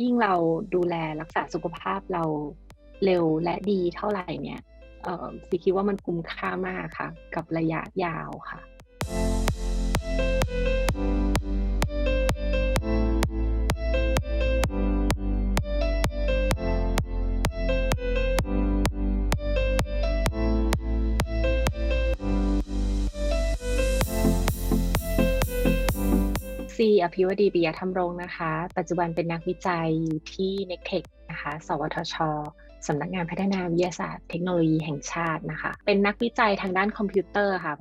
ยิ่งเราดูแลรักษาสุขภาพเราเร็วและดีเท่าไหร่เนี่ยสีคิดว่ามันคุ้มค่ามากค่ะ กับระยะยาวค่ะ ซีอภิวดีปิยธรรมรงค์นะคะ ปัจจุบันเป็นนักวิจัยอยู่ที่ n e c t e c นะคะ สวทชสำนักงานพัฒนาวิทยาศาสตร์เทคโนโลยีแห่งชาตินะคะ เป็นนักวิจัยทางด้านคอมพิวเตอร์ค่ะ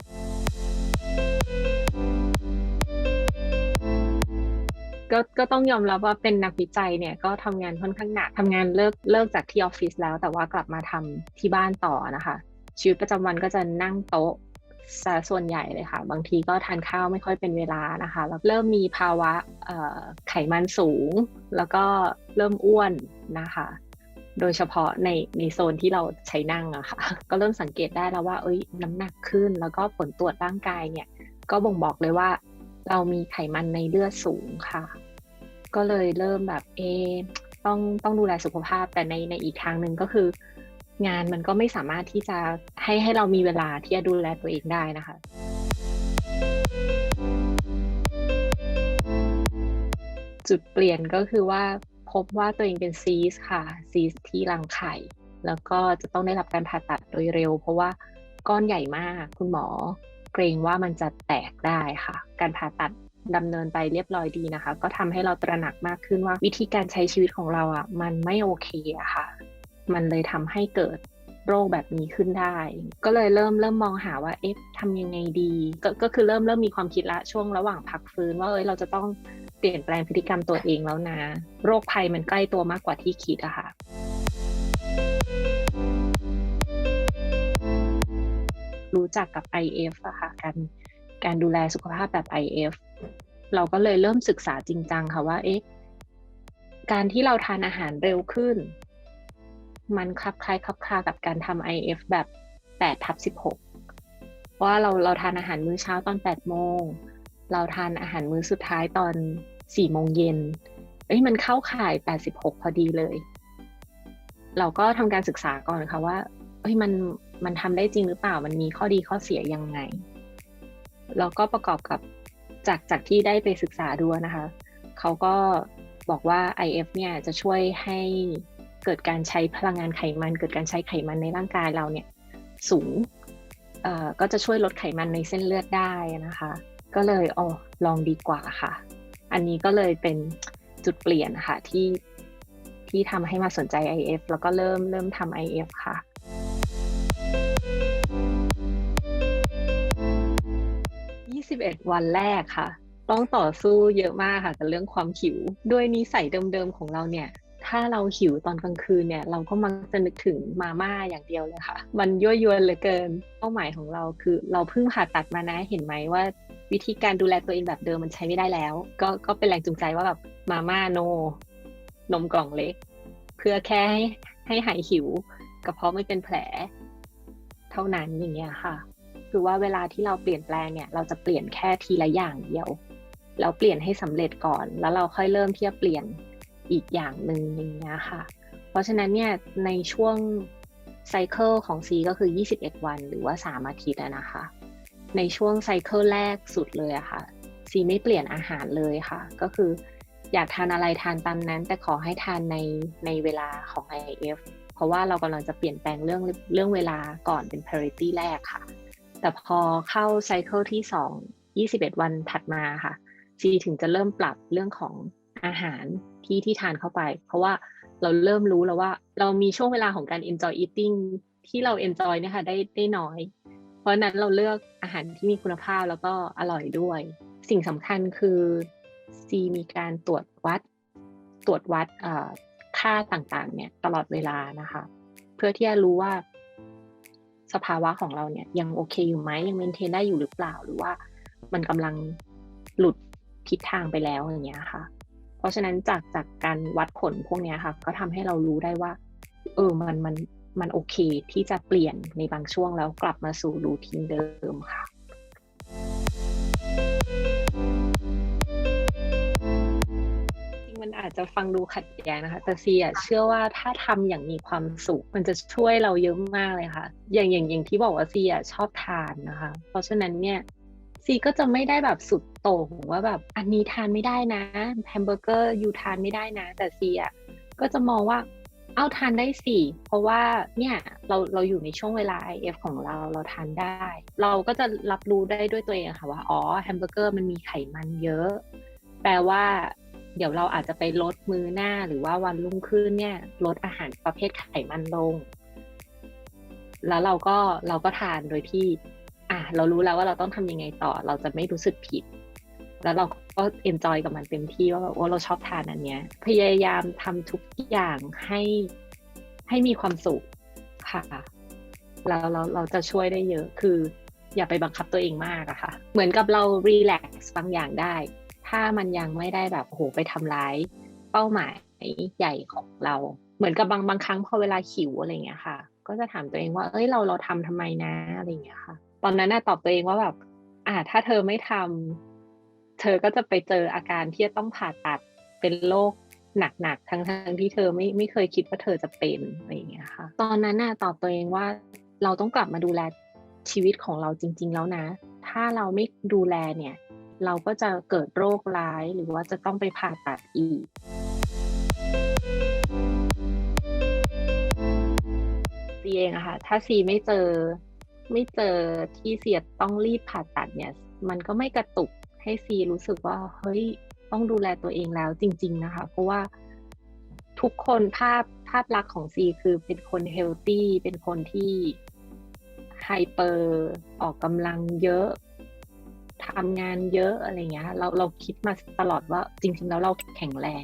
ก็ก็ต้องยอมรับว่าเป็นนักวิจัยเนี่ยก็ทำงานค่อนข้างหนักทำงานเลิกเลิกจากที่ออฟฟิศแล้ว แต่ว่ากลับมาทำที่บ้านต่อนะคะ ชีวิตประจำวันก็จะนั่งโต๊ะ ซะส่วนใหญ่เลยค่ะ บางทีก็ทานข้าวไม่ค่อยเป็นเวลานะคะแล้วเริ่มมีภาวะไขมันสูง แล้วก็เริ่มอ้วนนะคะ โดยเฉพาะในในโซนที่เราใช้นั่งอะค่ะ ก็เริ่มสังเกตได้แล้วว่าเอ้ยน้ำหนักขึ้น แล้วก็ผลตรวจร่างกายเนี่ย ก็บ่งบอกเลยว่า เรามีไขมันในเลือดสูงค่ะ ก็เลยเริ่มแบบเอต้องต้องดูแลสุขภาพแต่ในในอีกทางหนึ่งก็คือ งานมันก็ไม่สามารถที่จะให้ให้เรามีเวลาที่จะดูแลตัวเองได้นะคะจุดเปลี่ยนก็คือว่าพบว่าตัวเองเป็นซีสค่ะซีสที่รังไข่ แล้วก็จะต้องได้รับการผ่าตัดโดยเร็ว เพราะว่าก้อนใหญ่มากคุณหมอ เกรงว่ามันจะแตกได้ค่ะ การผ่าตัดดำเนินไปเรียบร้อยดีนะคะ ก็ทำให้เราตระหนักมากขึ้นว่าวิธีการใช้ชีวิตของเราอะมันไม่โอเคอะค่ะ มันเลยทำให้เกิดโรคแบบนี้ขึ้นได้ ก็เลยเริ่มเริ่มมองหาว่าเอ๊ะทำยังไงดีกก็คือเริ่มเริ่มมีความคิดละช่วงระหว่างพักฟื้นว่าเอ้ยเราจะต้องเปลี่ยนแปลงพฤติกรรมตัวเองแล้วนะ โรคภัยมันใกล้ตัวมากกว่าที่คิดอะค่ะรู้จักกับ IF อะค่ะการการดูแลสุขภาพแบบ IF เราก็เลยเริ่มศึกษาจริงจังค่ะว่าเอ๊ะการที่เราทานอาหารเร็วขึ้น มันคลับคล้ายคลับคลากับการทำ IF แบบ8ทับ16 ว่าเราเราทานอาหารมื้อเช้าตอน8โมง เราทานอาหารมื้อสุดท้ายตอน4โมงเย็น เอ้ยมันเข้าข่าย 86 พอดีเลย เราก็ทำการศึกษาก่อนค่ะว่าเฮ้ยมันมันทำได้จริงหรือเปล่า มันมีข้อดีข้อเสียยังไง แล้วก็ประกอบกับจากจากที่ได้ไปศึกษาดูนะคะ เขาก็บอกว่า IF เนี่ยจะช่วยให้ เกิดการใช้พลังงานไขมัน เกิดการใช้ไขมันในร่างกายเราเนี่ยสูงก็จะช่วยลดไขมันในเส้นเลือดได้นะคะ ก็เลยอ๋อลองดีกว่าค่ะ อันนี้ก็เลยเป็นจุดเปลี่ยนค่ะที่ที่ทำให้มาสนใจ IF แล้วก็เริ่มเริ่มทำ IF ค่ะ 21 วันแรกค่ะ ต้องต่อสู้เยอะมากค่ะกับเรื่องความหิว ด้วยนิสัยเดิมๆของเราเนี่ย ถ้าเราหิวตอนกลางคืนเนี่ย เราก็มักจะนึกถึงมาม่าอย่างเดียวเลยค่ะ มันยั่วยวนเหลือเกิน เป้าหมายของเราคือเราเพิ่งผ่าตัดมานะเห็นไหมว่า วิธีการดูแลตัวเองแบบเดิมมันใช้ไม่ได้แล้ว ก็ก็เป็นแรงจูงใจว่าแบบมาม่าโน นมกล่องเล็ก เพื่อแค่ให้ให้หายหิวกระเพาะไม่เป็นแผล เท่านั้นอย่างเงี้ยค่ะ คือว่าเวลาที่เราเปลี่ยนแปลงเนี่ย เราจะเปลี่ยนแค่ทีละอย่างเดียว แล้วเปลี่ยนให้สำเร็จก่อน แล้วเราค่อยเริ่มที่จะเปลี่ยน อีกอย่างหนึ่งอย่างเงี้ยค่ะ เพราะฉะนั้นเนี่ยในช่วงไซเคิลของซีก็คือ 21 วันหรือว่า 3 อาทิตย์นะคะ ในช่วงไซเคิลแรกสุดเลยอะค่ะซีไม่เปลี่ยนอาหารเลยค่ะ ก็คืออยากทานอะไรทานตามนั้น แต่ขอให้ทานในในเวลาของ IF เพราะว่าเรากำลังจะเปลี่ยนแปลงเรื่องเรื่องเวลาก่อนเป็น parity แรกค่ะ แต่พอเข้าไซเคิลที่ 2 21 วันถัดมาค่ะซีถึงจะเริ่มปรับเรื่องของ อาหารที่ที่ทานเข้าไป เพราะว่าเราเริ่มรู้แล้วว่า เรามีช่วงเวลาของการ enjoy eating ที่เรา enjoy นะคะได้ได้น้อย เพราะนั้นเราเลือกอาหารที่มีคุณภาพแล้วก็อร่อยด้วย สิ่งสำคัญคือซีมีการตรวจวัด ตรวจวัดค่าต่างๆ เนี่ยตลอดเวลานะคะ เพื่อที่จะรู้ว่าสภาวะของเราเนี่ยยังโอเคอยู่ไหมยังเมนเทนได้อยู่หรือเปล่า หรือว่ามันกำลังหลุดทิศทางไปแล้วอย่างเงี้ยค่ะ ราะฉะนั้นจากจากการวัดผลพวกนี้ค่ะ ก็ทำให้เรารู้ได้ว่า เออมันมันมันโอเคที่จะเปลี่ยนในบางช่วงแล้วกลับมาสู่รูทีนเดิมค่ะจริงมันอาจจะฟังดูขัดแย้งนะคะ แต่ซีอะเชื่อว่าถ้าทำอย่างมีความสุข มันจะช่วยเราเยอะมากเลยค่ะ อย่างอย่างอย่างที่บอกว่าซีอะชอบทานนะคะ เพราะฉะนั้นเนี่ย ซีก็จะไม่ได้แบบสุดโต่งว่าแบบอันนี้ทานไม่ได้นะแฮมเบอร์เกอร์ยูทานไม่ได้นะ แต่ซีอะก็จะมองว่าเอาทานได้สิเพราะว่าเนี่ยเราเราอยู่ในช่วงเวลา IF ของเราเราทานได้ เราก็จะรับรู้ได้ด้วยตัวเองค่ะว่าอ๋อแฮมเบอร์เกอร์มันมีไขมันเยอะ แปลว่าเดี๋ยวเราอาจจะไปลดมือหน้าหรือว่าวันรุ่งขึ้นเนี่ย ลดอาหารประเภทไขมันลง แล้วเราก็เราก็ทานโดยที่ อะเรารู้แล้วว่าเราต้องทำยังไงต่อ เราจะไม่รู้สึกผิด แล้วเราก็เอนจอยกับมันเต็มที่ว่าแบบว่าเราชอบทานอันเนี้ย พยายามทำทุกอย่างให้ให้มีความสุขค่ะแล้วเราเราจะช่วยได้เยอะคือ อย่าไปบังคับตัวเองมากอะค่ะ เหมือนกับเรารีแลกซ์บางอย่างได้ ถ้ามันยังไม่ได้แบบโอ้โหไปทำร้าย เป้าหมายใหญ่ของเรา เหมือนกับบางบางครั้งพอเวลาหิวอะไรเงี้ยค่ะ ก็จะถามตัวเองว่า เอ้ยเราเราทำทำไมนะอะไรเงี้ยค่ะ ตอนนั้นน่ะตอบตัวเองว่าแบบ อ่า ถ้าเธอไม่ทำเธอก็จะไปเจออาการที่จะต้องผ่าตัดเป็นโรคหนักๆทั้งทที่เธอไม่ไม่เคยคิดว่าเธอจะเป็นอะไรอย่างเงี้ยค่ะ ตอนนั้นน่ะตอบตัวเองว่าเราต้องกลับมาดูแลชีวิตของเราจริง ๆ แล้วนะ ถ้าเราไม่ดูแลเนี่ย เราก็จะเกิดโรคร้ายหรือว่าจะต้องไปผ่าตัดอีก ซีเองอะค่ะ ถ้าซีไม่เจอ ไม่เจอที่เสียต้องรีบผ่าตัดเนี่ย มันก็ไม่กระตุกให้ซีรู้สึกว่าเฮ้ยต้องดูแลตัวเองแล้วจริง ๆนะคะ เพราะว่าทุกคนภาพภาพลักษณ์ของซีคือเป็นคนเฮลตี้เป็นคนที่ไฮเปอร์ออกกำลังเยอะทำงานเยอะอะไรเงี้ย เราเราคิดมาตลอดว่าจริง ๆ แล้วเราแข็งแรง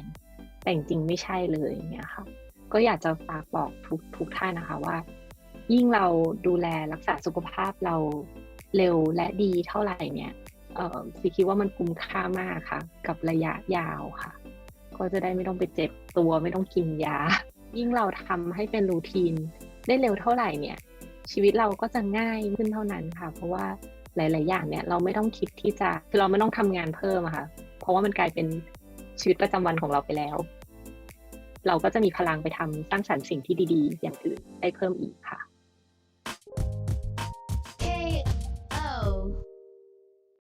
แต่จริงไม่ใช่เลยอย่างเงี้ยค่ะ ก็อยากจะฝากบอกทุกทุกท่านนะคะว่า ยิ่งเราดูแลรักษาสุขภาพเราเร็วและดีเท่าไหร่เนี่ยเออซีคิดว่ามันคุ้มค่ามากค่ะ กับระยะยาวค่ะ ก็จะได้ไม่ต้องไปเจ็บตัวไม่ต้องกินยา ยิ่งเราทำให้เป็นรูทีนได้เร็วเท่าไหร่เนี่ย ชีวิตเราก็จะง่ายขึ้นเท่านั้นค่ะ เพราะว่าหลาย ๆ อย่างเนี่ยเราไม่ต้องคิดที่จะคือเราไม่ต้องทำงานเพิ่มอะค่ะ เพราะว่ามันกลายเป็นชีวิตประจำวันของเราไปแล้ว เราก็จะมีพลังไปทำสร้างสรรค์สิ่งที่ดี ๆ อย่างอื่นได้เพิ่มอีกค่ะ